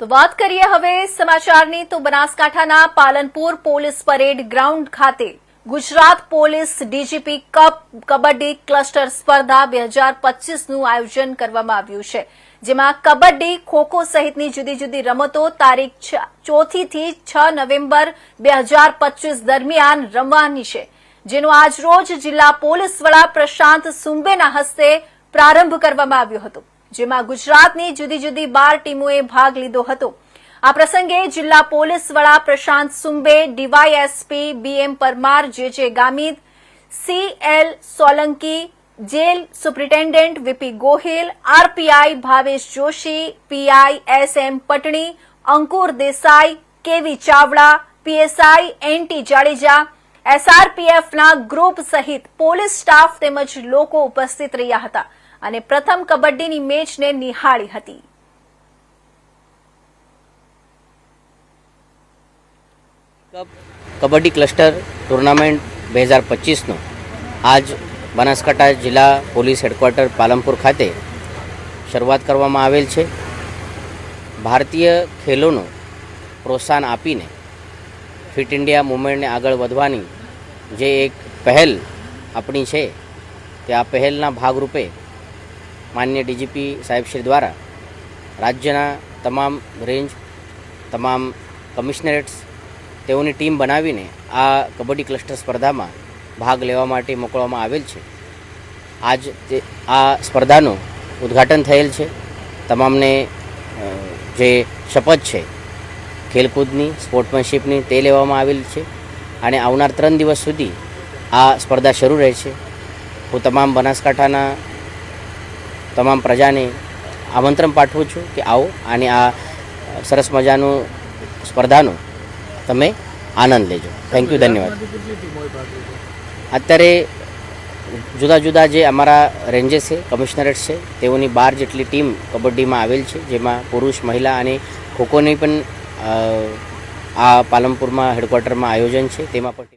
તો વાત કરીએ હવે સમાચારની. તો બનાસકાંઠાના પાલનપુર પોલીસ પરેડ ગ્રાઉન્ડ ખાતે Gujarat police DGP cup, kabaddi cluster સ્પર્ધા બે હજાર પચીસનું આયોજન કરવામાં આવ્યું છે, જેમાં કબડ્ડી, ખોખો સહિતની જુદી જુદી રમતો તારીખ ચોથીથી છ નવેમ્બર બે હજાર પચીસ દરમિયાન રમવાની છે, જેનો આજરોજ જિલ્લા પોલીસ વડા પ્રશાંત સુંબેના હસ્તે પ્રારંભ કરવામાં આવ્યો હતો. જેમાં ગુજરાતની જુદી જુદી બાર ટીમોએ ભાગ લીધો હતો. આ પ્રસંગે જિલ્લા પોલીસ વડા Prashant Sumbe, DYSP BM Parmar, J Gamit, CL Solanki, jail superintendent VP Gohil, RPI Bhavesh Joshi, PI S M Patni, Ankur Desai, KV Chavda, PSI NT Jadeja, એસઆરપીએફના group સહિત પોલીસ સ્ટાફ તેમજ લોકો ઉપસ્થિત રહ્યા હતા. અને પ્રથમ કબડ્ડીની મેચને નિહાળી હતી. કબડ્ડી ક્લસ્ટર ટુર્નામેન્ટ બે હજાર પચીસનો આજ બનાસકાંઠા જિલ્લા પોલીસ હેડક્વાર્ટર પાલનપુર ખાતે શરૂઆત કરવામાં આવેલ છે. ભારતીય ખેલોનું પ્રોત્સાહન આપીને ફિટ ઇન્ડિયા મુવમેન્ટને આગળ વધવાની જે એક પહેલ આપણી છે તે આ પહેલના ભાગરૂપે માન્ય ડીજીપી સાહેબશ્રી દ્વારા રાજ્યના તમામ રેન્જ, તમામ કમિશનરેટ્સ, તેઓની ટીમ બનાવીને આ કબડ્ડી ક્લસ્ટર સ્પર્ધામાં ભાગ લેવા માટે મોકલવામાં આવેલ છે. આજ તે, આ સ્પર્ધાનું ઉદ્ઘાટન થયેલ છે. તમામને જે શપથ છે, ખેલકૂદની, સ્પોર્ટમેનશીપની, તે લેવામાં આવેલ છે. અને આવનાર ત્રણ દિવસ સુધી આ સ્પર્ધા શરૂ રહે છે હું તમામ બનાસકાંઠાના તમામ પ્રજાને આમંત્રણ પાઠવું છું કે આવો અને આ સરસ મજાનું સ્પર્ધાનો તમે આનંદ લેજો. થેન્ક યુ ધન્યવાદ. અત્યારે જુદા જુદા જે અમારા રેન્જેસ છે કમિશનરેટ છે, તેઓની બાર જેટલી ટીમ કબડ્ડીમાં આવેલ છે, જેમાં પુરુષ, મહિલા અને ખોખોની પણ આ પાલનપુરમાં હેડક્વાર્ટરમાં આયોજન છે, તેમાં પણ